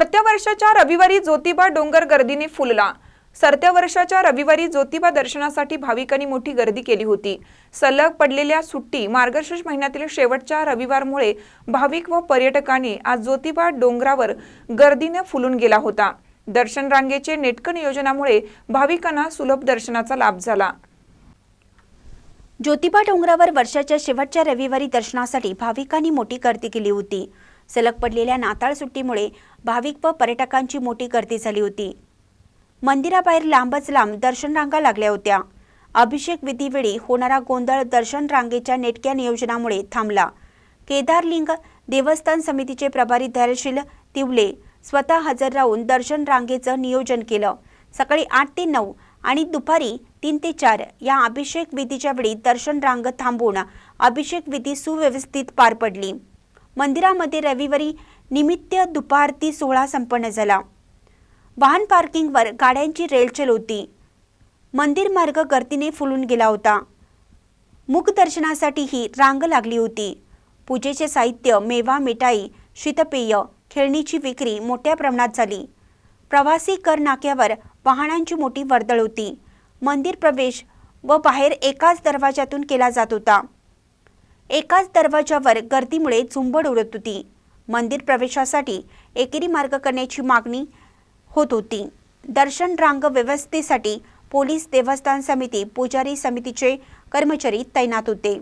सरत्या वर्षाच्या रविवारी ज्योतिबा डोंगर गर्दीने फुलला. सरत्या वर्षाच्या रविवारी ज्योतिबा दर्शनासाठी भाविकांनी मोठी गर्दी केली होती. सलग पडलेल्या सुट्टी मार्गशीर्ष महिन्यातील शेवटच्या रविवारमुळे भाविक व पर्यटकांनी आज ज्योतिबा डोंगरावर गर्दीने फुलून गेला होता. दर्शन रांगेचे नेटकं नियोजनामुळे भाविकांना सुलभ दर्शनाचा लाभ झाला. ज्योतिबा डोंगरावर वर्षाच्या शेवटच्या रविवारी दर्शनासाठी भाविकांनी मोठी गर्दी केली होती. सलग पडलेल्या नाताळ सुट्टीमुळे भाविक व पर्यटकांची मोठी गर्दी झाली होती. मंदिराबाहेर लांबच लांब दर्शन रांगा लागल्या होत्या. अभिषेक विधीवेळी होणारा गोंधळ दर्शन रांगेच्या नेटक्या नियोजनामुळे थांबला. केदारलिंग देवस्थान समितीचे प्रभारी धैर्यशील तिवले स्वतः हजर राहून दर्शन रांगेचं नियोजन केलं. सकाळी आठ ते नऊ आणि दुपारी तीन ते चार या अभिषेक विधीच्या वेळी दर्शन रांग थांबून अभिषेक विधी सुव्यवस्थित पार पडली. मंदिरामध्ये रविवारी निमित्त दुपारती सोहळा संपन्न झाला. वाहन पार्किंगवर गाड्यांची रेलचेल होती. मंदिर मार्ग गर्दीने फुलून गेला होता. मुखदर्शनासाठीही रांग लागली होती. पूजेचे साहित्य मेवा मिठाई शीतपेय खेळणीची विक्री मोठ्या प्रमाणात झाली. प्रवासी कर नाक्यावर वाहनांची मोठी वर्दळ होती. मंदिर प्रवेश व बाहेर एकाच दरवाजातून केला जात होता. एकाच दरवाजावर गर्दीमुळे झुंबड उडत होती. मंदिर प्रवेशासाठी एकेरी मार्ग करण्याची मागणी होत होती. दर्शन रांग व्यवस्थेसाठी पोलीस देवस्थान समिती पुजारी समितीचे कर्मचारी तैनात होते.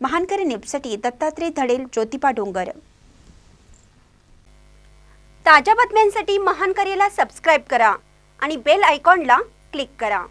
महानकरी न्यूजसाठी दत्तात्रय धडेल ज्योतिबा डोंगर. ताज्या बातम्यांसाठी महानकरीला सबस्क्राईब करा आणि बेल आयकॉनला क्लिक करा.